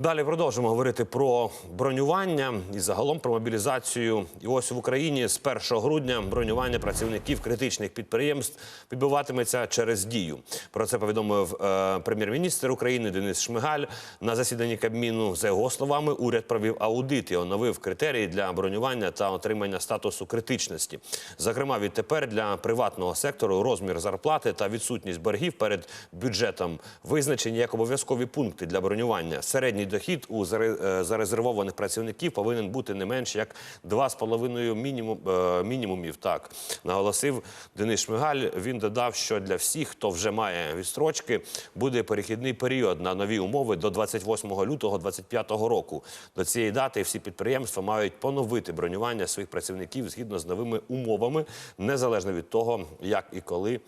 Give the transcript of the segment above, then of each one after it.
Далі продовжимо говорити про бронювання і загалом про мобілізацію. І ось в Україні з 1 грудня бронювання працівників критичних підприємств відбуватиметься через дію. Про це повідомив е, прем'єр-міністр України Денис Шмигаль на засіданні Кабміну. За його словами, уряд провів аудит і оновив критерії для бронювання та отримання статусу критичності. Зокрема, відтепер для приватного сектору розмір зарплати та відсутність боргів перед бюджетом визначені як обов'язкові пункти для бронювання. Середній дохід у е, зарезервованих працівників повинен бути не менш як 2,5 мінімум, е, мінімумів. Так наголосив Денис Шмигаль. Він додав, що для всіх, хто вже має відстрочки, буде перехідний період на нові умови до 28 лютого 2025 року. До цієї дати всі підприємства мають поновити бронювання своїх працівників згідно з новими умовами, незалежно від того, як і коли е,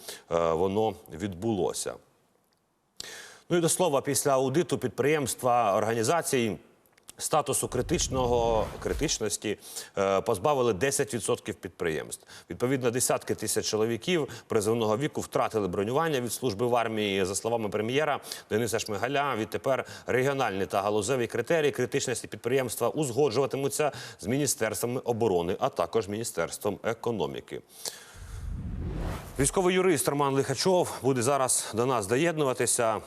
воно відбулося. Ну і до слова, після аудиту підприємства організацій статусу критичного критичності е, позбавили 10% підприємств. Відповідно, десятки тисяч чоловіків призовного віку втратили бронювання від служби в армії. За словами прем'єра Дениса Шмигаля, відтепер регіональні та галузеві критерії критичності підприємства узгоджуватимуться з міністерствами оборони, а також міністерством економіки. Військовий юрист Роман Лихачов буде зараз до нас доєднуватися.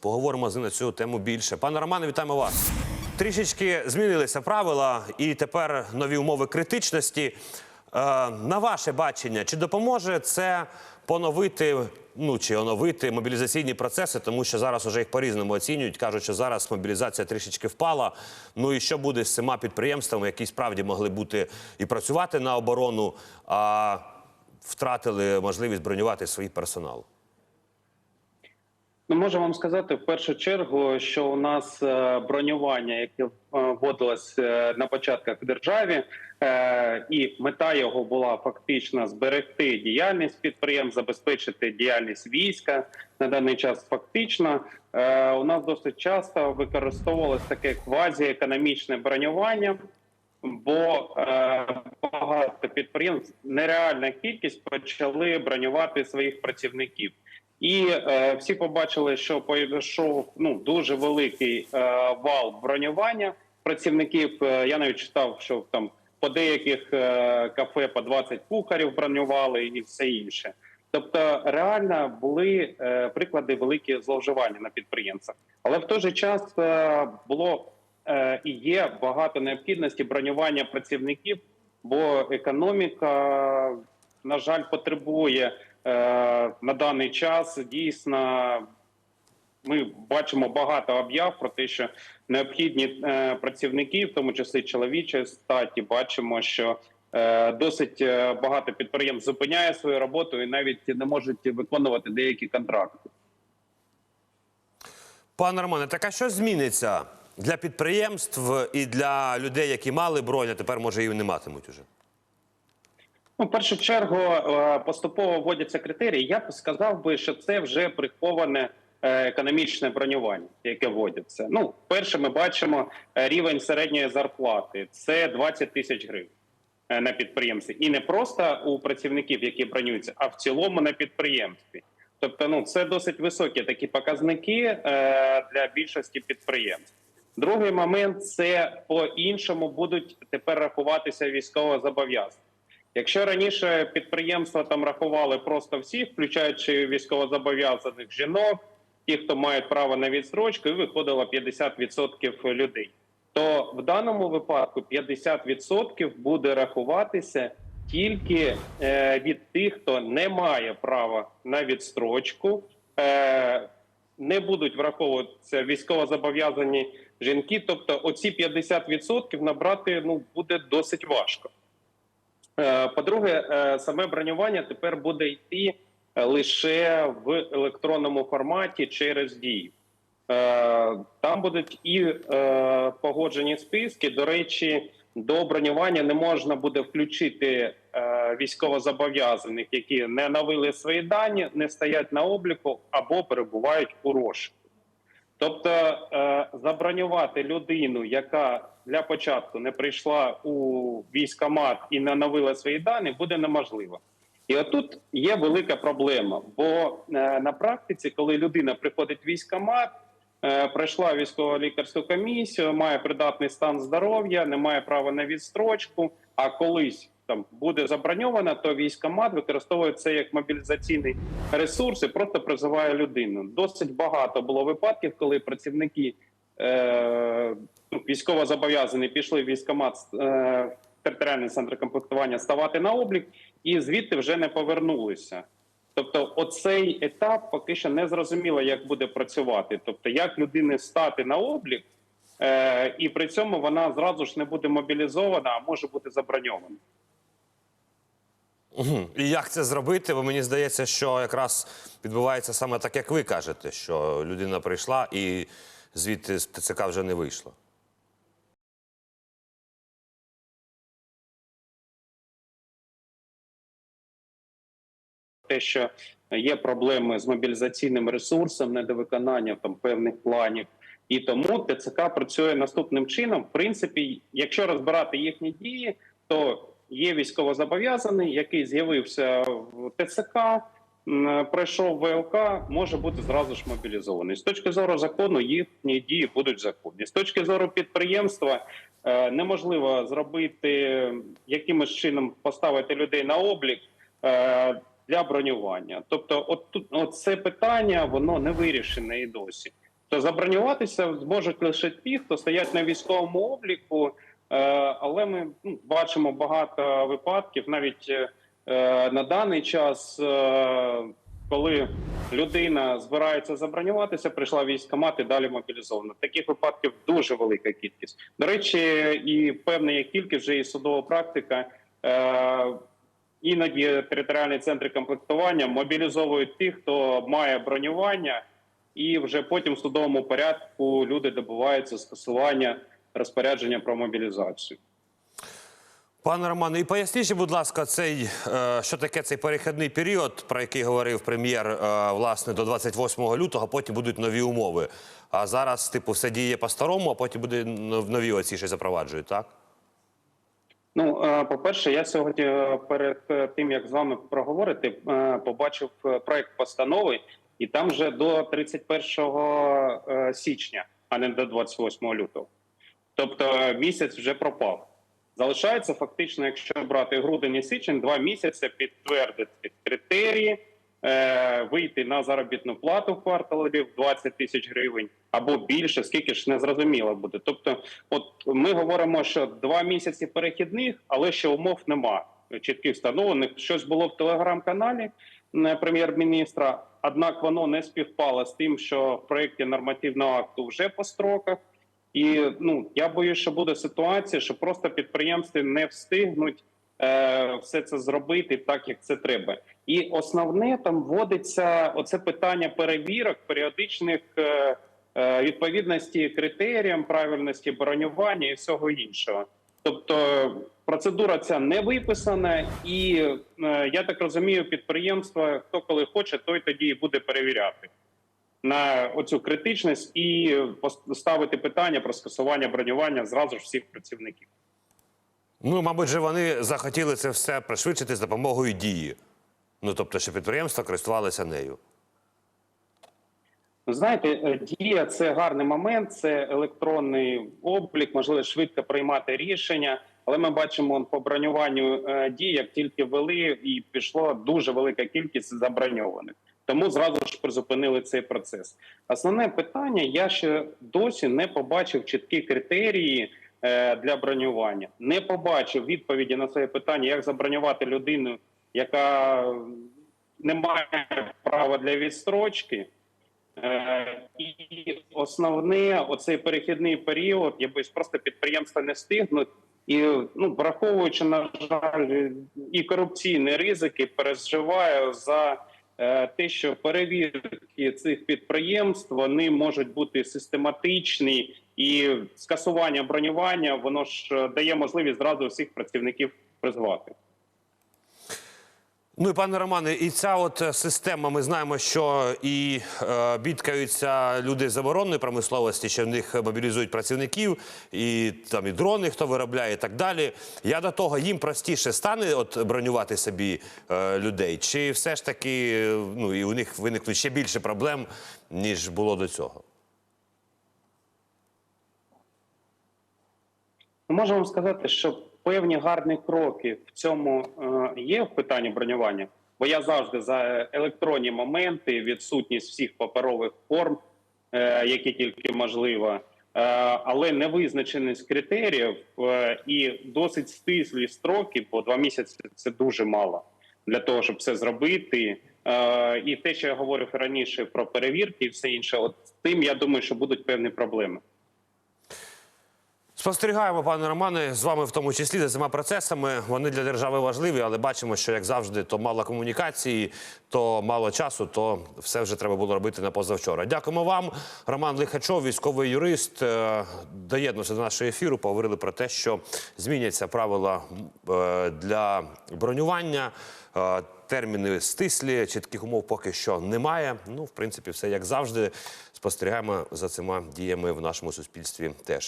Поговоримо на цю тему більше. Пане Романе, вітаємо вас. Трішечки змінилися правила, і тепер нові умови критичності. Е, на ваше бачення, чи допоможе це поновити ну чи оновити мобілізаційні процеси, тому що зараз уже їх по-різному оцінюють. кажуть, що зараз мобілізація трішечки впала. Ну і що буде з цими підприємствами, які справді могли бути і працювати на оборону, а втратили можливість бронювати свій персонал? Ну, можу вам сказати в першу чергу, що у нас е, бронювання, яке е, вводилось е, на початках в державі, і мета його була фактично зберегти діяльність підприємств, забезпечити діяльність війська на даний час. Фактично, у нас досить часто використовувалось таке квазіекономічне бронювання. Бо е, багато підприємств нереальна кількість почали бронювати своїх працівників. І е, всі побачили, що пішов ну дуже великий е, вал бронювання працівників. Е, я навіть читав, що там по деяких е, кафе по 20 кухарів бронювали і все інше. Тобто, реально були е, приклади великі зловживання на підприємствах, але в той же час е, було е, і є багато необхідності бронювання працівників, бо економіка, на жаль, потребує на даний час дійсно. Ми бачимо багато об'яв про те, що необхідні е, працівники, в тому числі чоловічої статі, бачимо, що е, досить е, багато підприємств зупиняє свою роботу і навіть не можуть виконувати деякі контракти. Пане Романе, так а що зміниться для підприємств і для людей, які мали бронь, а тепер може її не матимуть уже? Ну, в першу чергу е, поступово вводяться критерії. Я б сказав би, що це вже приховане е, економічне бронювання, яке вводиться. Ну, перше, ми бачимо е, рівень середньої зарплати це 20 тисяч гривень на підприємстві, і не просто у працівників, які бронюються, а в цілому на підприємстві. Тобто, ну це досить високі такі показники для більшості підприємств. Другий момент це по-іншому будуть тепер рахуватися військовозобов'язані. Якщо раніше підприємства там рахували просто всіх, включаючи військовозобов'язаних жінок, ті, хто мають право на відстрочку, і виходило 50% людей, то в даному випадку 50% буде рахуватися тільки е, від тих, хто не має права на відстрочку, е, не будуть враховуватися військовозобов'язані жінки. Тобто, оці 50% набрати ну буде досить важко. Е, По-друге, е, саме бронювання тепер буде йти е, лише в електронному форматі через дію. Е, Там будуть і погоджені списки. До речі, до бронювання не можна буде включити військовозобов'язаних, які не навили свої дані, не стоять на обліку або перебувають у розшуку. Тобто забронювати людину, яка для початку не прийшла у військомат і не навила свої дані, буде неможливо. І отут є велика проблема. Бо е, на практиці, коли людина приходить в військомат, е, пройшла військово-лікарську комісію, має придатний стан здоров'я, не має права на відстрочку. А колись там буде заброньована, то військомат використовує це як мобілізаційний ресурс і просто призиває людину. Досить багато було випадків, коли працівники е, ну, військовозобов'язані пішли в військомат е, в територіальний центр комплектування ставати на облік, і звідти вже не повернулися. Тобто, оцей етап поки що не зрозуміло, як буде працювати. Тобто, як людини стати на облік, е, і при цьому вона зразу ж не буде мобілізована, а може бути заброньована. Мгм. І як це зробити? Бо мені здається, що якраз відбувається саме так, як ви кажете, що людина прийшла і звідти з ТЦК вже не вийшла. те, що є проблеми з мобілізаційним ресурсом, недовиконанням там певних планів. І тому ТЦК працює наступним чином. В принципі, якщо розбирати їхні дії, то є військовозобов'язаний, який з'явився в ТЦК, пройшов ВЛК, може бути зразу ж мобілізований. З точки зору закону, їхні дії будуть законні. З точки зору підприємства, е, неможливо зробити якимось чином поставити людей на облік. е, для бронювання. Тобто, от тут це питання воно не вирішене і досі. То забронюватися зможуть лише ті, хто стоять на військовому обліку. Е, але ми ну, бачимо багато випадків, навіть е, на даний час, е, коли людина збирається забронюватися, прийшла в військкомат і далі мобілізована. Таких випадків дуже велика кількість. До речі, і певна є кількість вже і судова практика. Е, Іноді територіальні центри комплектування мобілізовують тих, хто має бронювання, і вже потім в судовому порядку люди добиваються скасування розпорядження про мобілізацію. Пане Романе, і поясніть, будь ласка, цей е, що таке цей перехідний період, про який говорив прем'єр е, власне до 28 лютого, потім будуть нові умови. А зараз, типу, все діє по-старому, а потім буде нові оці ще запроваджують, так? Ну, е, по-перше, я сьогодні перед тим як з вами проговорити, побачив проект постанови, і там вже до 31 е, січня, а не до 28 лютого. Тобто місяць вже пропав. Залишається фактично, якщо брати грудень і січень, два місяці підтвердити критерії, е, вийти на заробітну плату в кварталі в 20 тисяч гривень або більше, скільки ж не зрозуміло буде. Тобто, от ми говоримо, що два місяці перехідних, але ще умов нема чітких встановлених. Щось було в телеграм-каналі е, прем'єр-міністра, однак воно не співпало з тим, що в проєкті нормативного акту вже по строках. І ну я боюсь, що буде ситуація, що просто підприємства не встигнуть е, все це зробити так, як це треба. І основне там вводиться оце питання перевірок, періодичних е, е, відповідності критеріям, правильності бронювання і всього іншого. Тобто процедура ця не виписана, і е, я так розумію, підприємства хто коли хоче, той тоді і буде перевіряти на оцю критичність і поставити питання про скасування бронювання зразу ж всіх працівників. Ну, мабуть, же вони захотіли це все пришвидшити з допомогою дії. Ну, тобто, щоб підприємства користувалися нею. Знаєте, е, дія це гарний момент, це електронний облік, можливо швидко приймати рішення. Але ми бачимо по бронюванню е, дій, як тільки ввели, і пішло дуже велика кількість заброньованих. Тому зразу ж призупинили цей процес. Основне питання: я ще досі не побачив чіткі критерії е, для бронювання. Не побачив відповіді на це питання, як забронювати людину, яка не має права для відстрочки. Е, І основне, оцей перехідний період, я боюсь, просто підприємства не встигнуть. І ну, враховуючи, на жаль, і корупційні ризики, переживаю за те, що перевірки цих підприємств вони можуть бути систематичні, і скасування бронювання воно ж е, дає можливість зразу всіх працівників призвати. Ну і пане Романе, і ця от е, система. Ми знаємо, що і е, бідкаються люди з оборонної промисловості, що в них мобілізують працівників, і там і дрони, хто виробляє, і так далі. Я до того їм простіше стане от бронювати собі е, людей, чи все ж таки ну і у них виникнуть ще більше проблем ніж було до цього. Можу вам сказати, що певні гарні кроки в цьому е, є в питанні бронювання, бо я завжди за електронні моменти, відсутність всіх паперових форм, е, які тільки можливо, е, але невизначеність критеріїв і досить стислі строки, бо два місяці це дуже мало для того, щоб це зробити. І те, що я говорив раніше про перевірки і все інше, от тим я думаю, що будуть певні проблеми. Спостерігаємо, пане Романе, з вами в тому числі за цими процесами. Вони для держави важливі, але бачимо, що як завжди, то мало комунікації, то мало часу, то все вже треба було робити на позавчора. Дякуємо вам. Роман Лихачов, військовий юрист, е, доєднувся до нашого ефіру. Поговорили про те, що зміняться правила е, для бронювання. Е, Терміни стислі, чітких умов поки що немає. Ну, в принципі, все як завжди. Спостерігаємо за цими діями в нашому суспільстві теж.